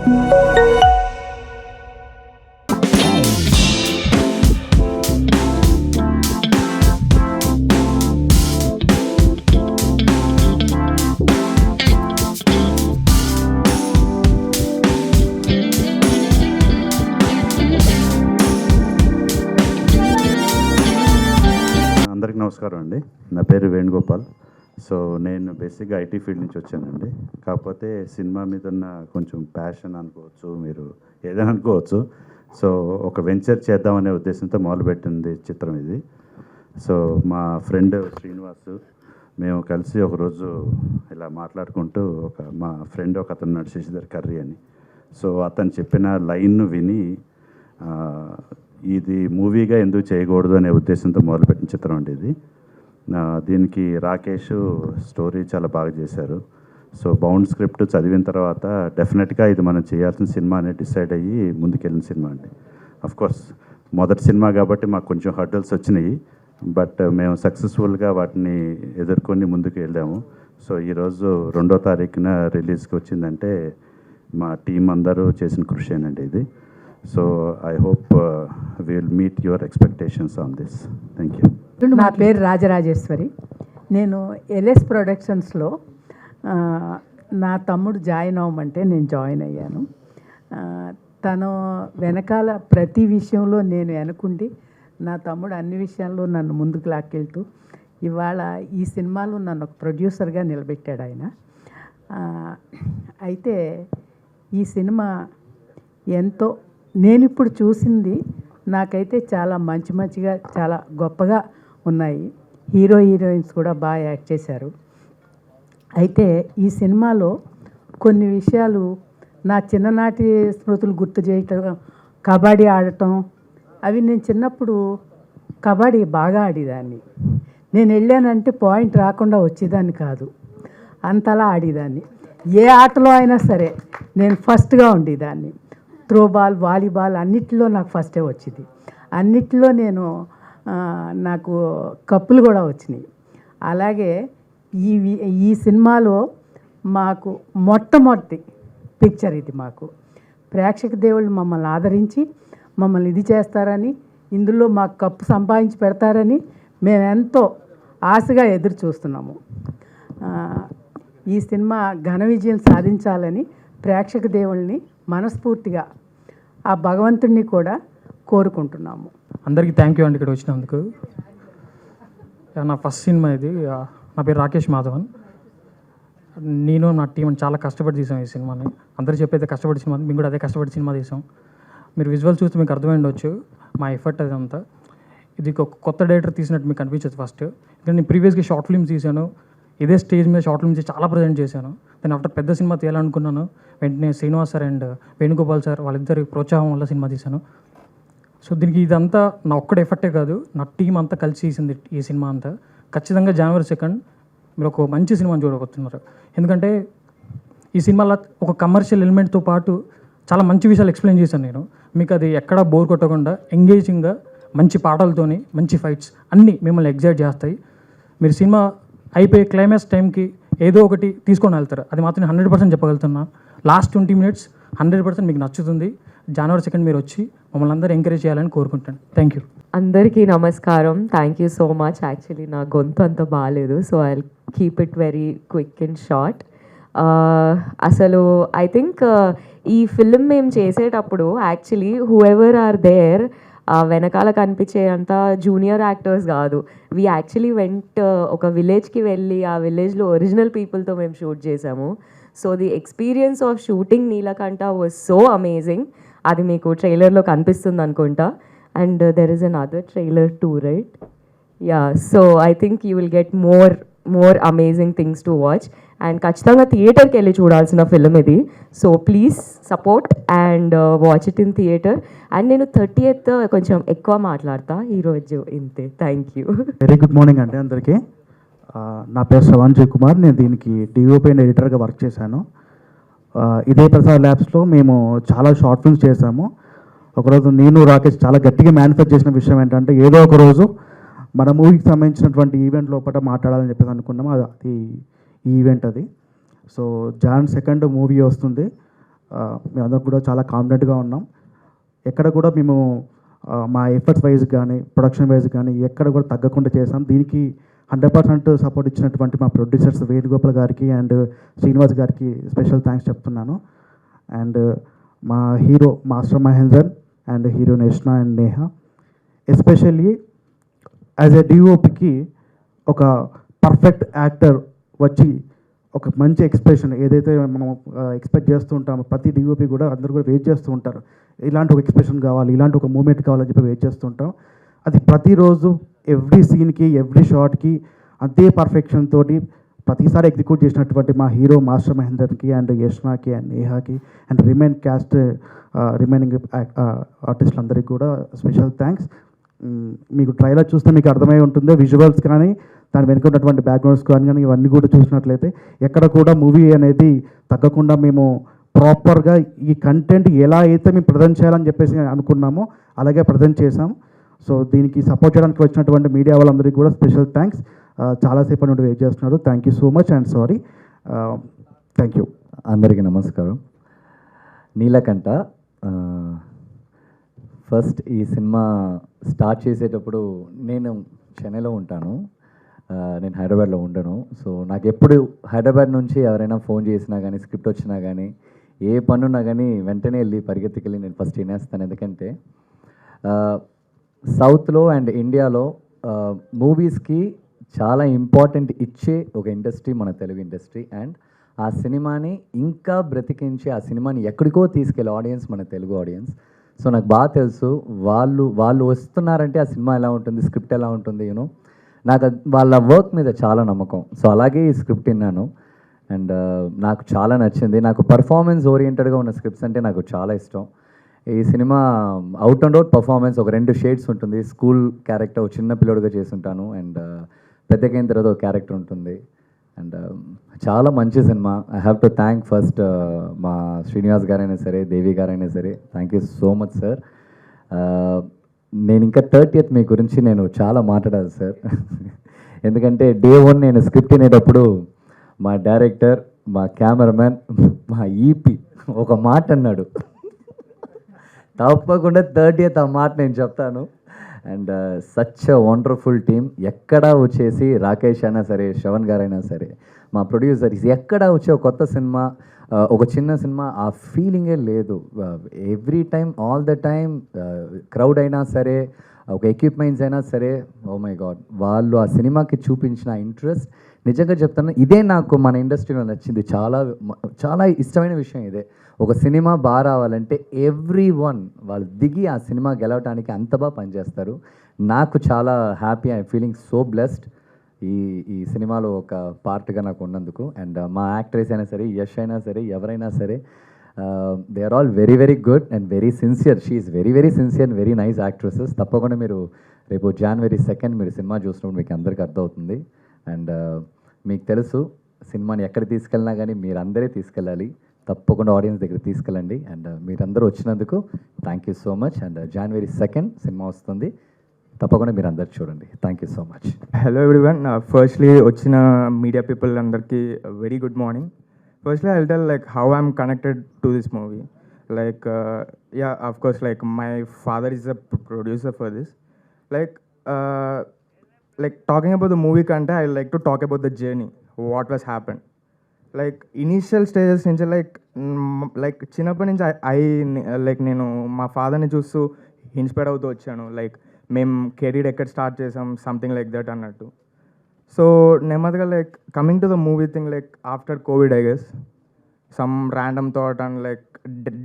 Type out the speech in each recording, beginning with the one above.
అందరికీ నమస్కారం అండి. నా పేరు వేణుగోపాల్. సో నేను బేసిక్గా ఐటీ ఫీల్డ్ నుంచి వచ్చానండి. కాకపోతే సినిమా మీద ఉన్న కొంచెం ప్యాషన్ అనుకోవచ్చు మీరు ఏదైనా అనుకోవచ్చు. సో ఒక వెంచర్ చేద్దామనే ఉద్దేశంతో మొదలుపెట్టింది చిత్రం ఇది. సో మా ఫ్రెండ్ శ్రీనివాస్ మేము కలిసి ఒకరోజు ఇలా మాట్లాడుకుంటూ ఒక మా ఫ్రెండ్ ఒక అతను ఉన్నాడు శశిధర్ కర్రీ అని. సో అతను చెప్పిన లైన్ను విని ఇది మూవీగా ఎందుకు చేయకూడదు అనే ఉద్దేశంతో మొదలుపెట్టిన చిత్రం అండి ఇది. దీనికి రాకేష్ స్టోరీ చాలా బాగా చేశారు. సో బౌండ్ స్క్రిప్ట్ చదివిన తర్వాత డెఫినెట్గా ఇది మనం చేయాల్సిన సినిమా అనేది డిసైడ్ అయ్యి ముందుకెళ్ళిన సినిమా అండి. అఫ్ కోర్స్ మొదటి సినిమా కాబట్టి మాకు కొంచెం హర్డల్స్ వచ్చినాయి బట్ మేము సక్సెస్ఫుల్గా వాటిని ఎదుర్కొని ముందుకు వెళ్ళాము. సో ఈరోజు రెండో తారీఖున రిలీజ్కి వచ్చిందంటే మా టీం అందరూ చేసిన కృషేనండి ఇది. So I hope will meet your expectations on this thank you నా పేరు రాజరాజేశ్వరి. నేను ఎల్ఎస్ ప్రొడక్షన్స్లో నా తమ్ముడు జాయిన్ అవ్వమంటే నేను జాయిన్ అయ్యాను. తను వెనకాల ప్రతి విషయంలో నేను వెనకుండి నా తమ్ముడు అన్ని విషయాల్లో నన్ను ముందుకు లాక్కెళ్తూ ఇవాళ ఈ సినిమాలో నన్ను ఒక ప్రొడ్యూసర్గా నిలబెట్టాడు ఆయన. అయితే ఈ సినిమా ఎంతో నేను ఇప్పుడు చూసింది నాకైతే చాలా మంచి మంచిగా చాలా గొప్పగా ఉన్నాయి. హీరో హీరోయిన్స్ కూడా బాగా యాక్ట్ చేశారు. అయితే ఈ సినిమాలో కొన్ని విషయాలు నా చిన్ననాటి స్మృతులు గుర్తు చేయటం కబడ్డీ ఆడటం అవి నేను చిన్నప్పుడు కబడ్డీ బాగా ఆడేదాన్ని. నేను వెళ్ళానంటే పాయింట్ రాకుండా వచ్చేదాన్ని కాదు. అంతలా ఆడేదాన్ని. ఏ ఆటలో అయినా సరే నేను ఫస్ట్గా ఉండేదాన్ని. త్రోబాల్ వాలీబాల్ అన్నిటిలో నాకు ఫస్టే వచ్చింది. అన్నిటిలో నేను నాకు కప్పులు కూడా వచ్చినాయి. అలాగే ఈ వి- ఈ సినిమాలో మాకు మొట్టమొదటి పిక్చర్ ఇది మాకు. ప్రేక్షక దేవుళ్ళు మమ్మల్ని ఆదరించి మమ్మల్ని ఇది చేస్తారని ఇందులో మాకు కప్పు సంపాదించి పెడతారని మేము ఎంతో ఆశగా ఎదురు చూస్తున్నాము. ఈ సినిమా ఘన విజయం సాధించాలని ప్రేక్షక దేవుల్ని మనస్ఫూర్తిగా ఆ భగవంతుణ్ణి కూడా కోరుకుంటున్నాము. అందరికీ థ్యాంక్ యూ అండి ఇక్కడ వచ్చినందుకు. యా, నా ఫస్ట్ సినిమా ఇది. నా పేరు రాకేష్ మాధవన్. నేను నా టీం చాలా కష్టపడి తీసాం ఈ సినిమాని. అందరూ చెప్పేది కష్టపడి సినిమా మేము కూడా అదే కష్టపడి సినిమా తీసాం. మీరు విజువల్ చూస్తే మీకు అర్థమై ఉండొచ్చు మా ఎఫర్ట్ అదంతా ఇది ఒక కొత్త డైరెక్టర్ తీసినట్టు మీకు అనిపించదు ఫస్ట్ ఎందుకంటే నేను ప్రీవియస్గా షార్ట్ ఫిల్మ్స్ తీశాను. ఇదే స్టేజ్ మీద షార్ట్ ఫిల్మ్స్ చాలా ప్రజెంట్ చేశాను. దాని ఆఫ్టర్ పెద్ద సినిమా తీయాలనుకున్నాను. వెంటనే Srinivas sir and Venugopal sir వాళ్ళిద్దరి ప్రోత్సాహం వల్ల సినిమా తీశాను. సో దీనికి ఇదంతా నా ఒక్కడ ఎఫర్టే కాదు. నా టీం అంతా కలిసి వేసింది ఈ సినిమా అంతా. ఖచ్చితంగా జనవరి సెకండ్ మీరు ఒక మంచి సినిమాని చూడబోతున్నారు ఎందుకంటే ఈ సినిమాలో ఒక కమర్షియల్ ఎలిమెంట్తో పాటు చాలా మంచి విషయాలు ఎక్స్ప్లెయిన్ చేశాను నేను. మీకు అది ఎక్కడా బోర్ కొట్టకుండా ఎంగేజింగ్గా మంచి పాటలతోని మంచి ఫైట్స్ అన్నీ మిమ్మల్ని ఎగ్జైట్ చేస్తాయి. మీరు సినిమా అయిపోయే క్లైమాక్స్ టైంకి ఏదో ఒకటి తీసుకొని వెళ్తారు. అది మాత్రం hundred percent చెప్పగలుగుతున్నా. Last twenty minutes hundred percent మీకు నచ్చుతుంది. జనవరి సెకండ్ మీరు వచ్చి మమ్మల్ని అందరూ ఎంకరేజ్ చేయాలని కోరుకుంటాను థ్యాంక్ యూ అందరికీ నమస్కారం. Thank you so much actually నా గొంతు అంత బాగాలేదు so I keep it very quick and short అసలు ఐ థింక్ uh, ఈ ఫిల్మ్ మేము చేసేటప్పుడు actually whoever are there వెనకాల కనిపించే అంత జూనియర్ యాక్టర్స్ కాదు వీ యాక్చువల్లీ వెంట్ ఒక విలేజ్కి వెళ్ళి ఆ విలేజ్లో ఒరిజినల్ పీపుల్తో మేము షూట్ చేసాము. So the experience of shooting Neelakantha was so amazing అది మీకు ట్రైలర్లో కనిపిస్తుంది అనుకుంటా and there is another trailer too right yeah so I think you will get more more amazing things to watch and ఖచ్చితంగా థియేటర్కి వెళ్ళి చూడాల్సిన ఫిల్మ్ ఇది. So please support and watch it in theatre and నేను thirty eighth కొంచెం ఎక్కువ మాట్లాడతా ఈరోజు ఇంతే. Thank you very good morning అండి అందరికీ. Uh, నా పేరు శ్రవణ్ కుమార్. నేను దీనికి డిఓపి అండ్ ఎడిటర్గా వర్క్ చేశాను. ఇదే ప్రసాద్ ల్యాబ్స్లో మేము చాలా షార్ట్ ఫిల్మ్స్ చేశాము. ఒకరోజు నేను రాకేష్ చాలా గట్టిగా మేనిఫెస్ట్ చేసిన విషయం ఏంటంటే ఏదో ఒక రోజు మన మూవీకి సంబంధించినటువంటి ఈవెంట్ లోపల మాట్లాడాలని చెప్పేసి అనుకున్నాము అది అది ఈ ఈవెంట్ అది. సో జాన్ సెకండ్ మూవీ వస్తుంది. మేమందరం కూడా చాలా కాన్ఫిడెంట్గా ఉన్నాం. ఎక్కడ కూడా మేము మా ఎఫర్ట్స్ వైజ్ కానీ ప్రొడక్షన్ వైజ్ కానీ ఎక్కడ కూడా తగ్గకుండా చేసాం దీనికి హండ్రెడ్ పర్సెంట్ సపోర్ట్ ఇచ్చినటువంటి మా ప్రొడ్యూసర్స్ వేణుగోపాల్ గారికి అండ్ శ్రీనివాస్ గారికి స్పెషల్ థ్యాంక్స్ చెప్తున్నాను. అండ్ మా hero master Mahender and hero నేష్ణ and Neha. Especially as a డిఓపికి ఒక పర్ఫెక్ట్ యాక్టర్ వచ్చి ఒక మంచి ఎక్స్ప్రెషన్ ఏదైతే మనం ఎక్స్పెక్ట్ చేస్తూ ఉంటామో ప్రతి డిఓపి కూడా అందరూ కూడా వెయిట్ చేస్తూ ఉంటారు. ఇలాంటి ఒక ఎక్స్ప్రెషన్ కావాలి ఇలాంటి ఒక మూమెంట్ కావాలని చెప్పి వెయిట్ చేస్తూ ఉంటాం. అది ప్రతిరోజు ఎవ్రీ సీన్కి ఎవ్రీ షాట్కి అంతే పర్ఫెక్షన్ తోటి ప్రతిసారి ఎగ్జిక్యూట్ చేసినటువంటి మా హీరో మాస్టర్ మహేందర్కి అండ్ యష్నాకి అండ్ నేహాకి అండ్ రిమైన్ క్యాస్ట్ రిమైనింగ్ ఆర్టిస్టులందరికీ కూడా స్పెషల్ థ్యాంక్స్ mm, మీకు ట్రైలర్ చూస్తే మీకు అర్థమై ఉంటుంది విజువల్స్ కానీ దాని వెనుక ఉన్నటువంటి బ్యాక్గ్రౌండ్స్ కానీ కానీ ఇవన్నీ కూడా చూసినట్లయితే ఎక్కడ కూడా మూవీ అనేది తగ్గకుండా మేము ప్రాపర్గా ఈ కంటెంట్ ఎలా అయితే మేము ప్రజెంట్ చేయాలని చెప్పేసి అనుకున్నామో అలాగే ప్రజెంట్ చేసాం సో దీనికి సపోర్ట్ చేయడానికి వచ్చినటువంటి మీడియా వాళ్ళందరికీ కూడా స్పెషల్ థ్యాంక్స్ చాలాసేపు నుండి వెయిట్ చేస్తున్నారు. Thank you so much and sorry thank you అందరికీ నమస్కారం. నీలకంఠ ఫస్ట్ ఈ సినిమా స్టార్ట్ చేసేటప్పుడు నేను చెన్నైలో ఉంటాను. నేను హైదరాబాద్లో ఉండను. సో నాకు ఎప్పుడు హైదరాబాద్ నుంచి ఎవరైనా ఫోన్ చేసినా కానీ స్క్రిప్ట్ వచ్చినా కానీ ఏ పనున్నా కానీ వెంటనే వెళ్ళి పరిగెత్తికెళ్ళి నేను ఫస్ట్ వినేస్తాను ఎందుకంటే సౌత్లో అండ్ ఇండియాలో మూవీస్కి చాలా ఇంపార్టెంట్ ఇచ్చే ఒక ఇండస్ట్రీ మన తెలుగు ఇండస్ట్రీ. అండ్ ఆ సినిమాని ఇంకా బ్రతికించి ఆ సినిమాని ఎక్కడికో తీసుకెళ్ళే ఆడియన్స్ మన తెలుగు ఆడియన్స్. సో నాకు బాగా తెలుసు వాళ్ళు వాళ్ళు వస్తున్నారంటే ఆ సినిమా ఎలా ఉంటుంది స్క్రిప్ట్ ఎలా ఉంటుంది యూనో నాకు వాళ్ళ వర్క్ మీద చాలా నమ్మకం. సో అలాగే ఈ స్క్రిప్ట్ విన్నాను. అండ్ నాకు చాలా నచ్చింది. నాకు పర్ఫార్మెన్స్ ఓరియంటెడ్గా ఉన్న స్క్రిప్ట్స్ అంటే నాకు చాలా ఇష్టం. ఈ cinema out and out performance ఒక రెండు షేడ్స్ ఉంటుంది. స్కూల్ క్యారెక్టర్ చిన్న పిల్లడుగా చేసుంటాను. అండ్ uh, పెద్దగైన తర్వాత ఒక క్యారెక్టర్ ఉంటుంది. అండ్ um, చాలా మంచి cinema. I have to thank first మా శ్రీనివాస్ గారైనా సరే దేవి గారైనా సరే. Thank you so much sir నేను ఇంకా థర్టీయత్ మీ గురించి నేను చాలా మాట్లాడాలి సార్ ఎందుకంటే డే వన్ నేను స్క్రిప్ట్ అనేటప్పుడు మా డైరెక్టర్ మా కెమెరామ్యాన్ మా ఈపీ ఒక మాట అన్నాడు. తప్పకుండా థర్టీయత్ ఆ మాట నేను చెప్తాను. అండ్ సచ్ వండర్ఫుల్ టీమ్ ఎక్కడ వచ్చేసి రాకేష్ అయినా సరే శవన్ గారైనా సరే మా ప్రొడ్యూసర్స్ ఎక్కడ వచ్చే కొత్త సినిమా uh, ఒక చిన్న సినిమా ఆ ఫీలింగే లేదు. Every time all the time crowd అయినా సరే ఒక ఎక్విప్మెంట్స్ అయినా సరే ఓ మై గాడ్ వాళ్ళు ఆ సినిమాకి చూపించిన ఇంట్రెస్ట్ నిజంగా చెప్తాను ఇదే నాకు మన ఇండస్ట్రీలో నచ్చింది. చాలా చాలా ఇష్టమైన విషయం ఇదే. ఒక సినిమా బాగా రావాలంటే ఎవ్రీ వన్ వాళ్ళు దిగి ఆ సినిమా గెలవడానికి అంత బాగా పనిచేస్తారు. నాకు చాలా happy I feeling so blessed ఈ ఈ సినిమాలో ఒక పార్ట్గా నాకు ఉన్నందుకు. అండ్ uh, మా యాక్ట్రెస్ అయినా సరే యష్ అయినా సరే ఎవరైనా సరే they are all very very good and very sincere she's very very sincere and very nice actresses తప్పకుండా మీరు రేపు జనవరి సెకండ్ మీరు సినిమా చూసినప్పుడు మీకు అందరికీ అర్థమవుతుంది. అండ్ uh, మీకు తెలుసు సినిమాని ఎక్కడ తీసుకెళ్ళినా కానీ మీరందరే తీసుకెళ్ళాలి. తప్పకుండా ఆడియన్స్ దగ్గర తీసుకెళ్ళండి. అండ్ uh, మీరందరూ వచ్చినందుకు thank you so much and January second cinema వస్తుంది. తప్పకుండా మీరు అందరు చూడండి thank you so much hello everyone firstly వచ్చిన మీడియా పీపుల్ అందరికీ very good morning firstly I tell like how I'm connected to this movie like yeah of course like my father is a producer for this like like talking about the movie కంటే I like to talk about the journey what was happen like initial stages నుంచి like like చిన్నప్పటి నుంచి I like నేను మా ఫాదర్ని చూస్తూ inspire అవుతూ వచ్చాను. లైక్ మేము కెరీర్ ఎక్కడ స్టార్ట్ చేసాం సంథింగ్ లైక్ దట్ అన్నట్టు. సో నెమ్మదిగా like coming to the movie thing like after covid I guess some random thought and like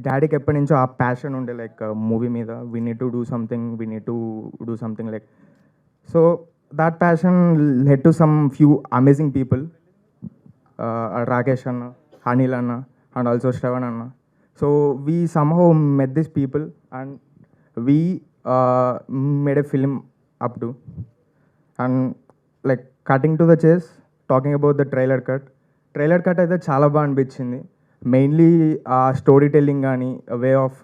డాడీకి ఎప్పటి నుంచో ఆ ప్యాషన్ ఉండే లైక్ మూవీ మీద. We need to do something we need to do something like so that passion led to some few amazing people Rakesh anna Anil anna and also Shravan anna so we somehow met this people and we made a film up to and like cutting to the chase talking about the trailer cut trailer cut అయితే చాలా బాగా అనిపించింది. Mainly ఆ story telling కానీ way of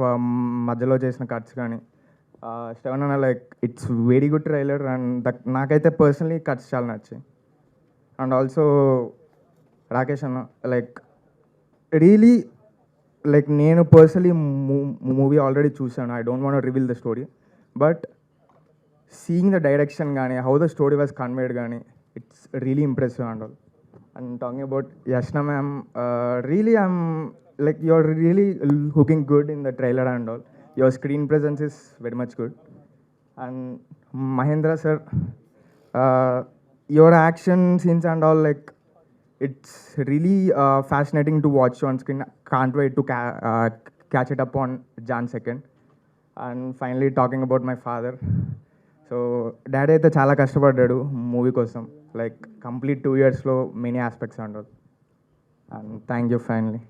మధ్యలో చేసిన cuts కానీ Shravan anna like it's very good trailer and that నాకైతే పర్సనలీ కట్స్ చాలా నచ్చాయి. And also Rakesh anna like really like నేను పర్సనలీ మూవీ ఆల్రెడీ చూసాను I don't want reveal the story but seeing the direction కానీ how the story was conveyed కానీ it's really impressive and all and talking about Yashna ma'am really I'm like you are really hooking good in the trailer and all your screen presence is very much good and Mahendra sir your action scenes and all like it's really uh, fascinating to watch on screen can't wait to ca- uh, catch it up on jan 2nd and finally talking about my father so daddy అయితే చాలా కష్టపడ్డాడు movie కోసం like complete two years lo many aspects under. And thank you finally.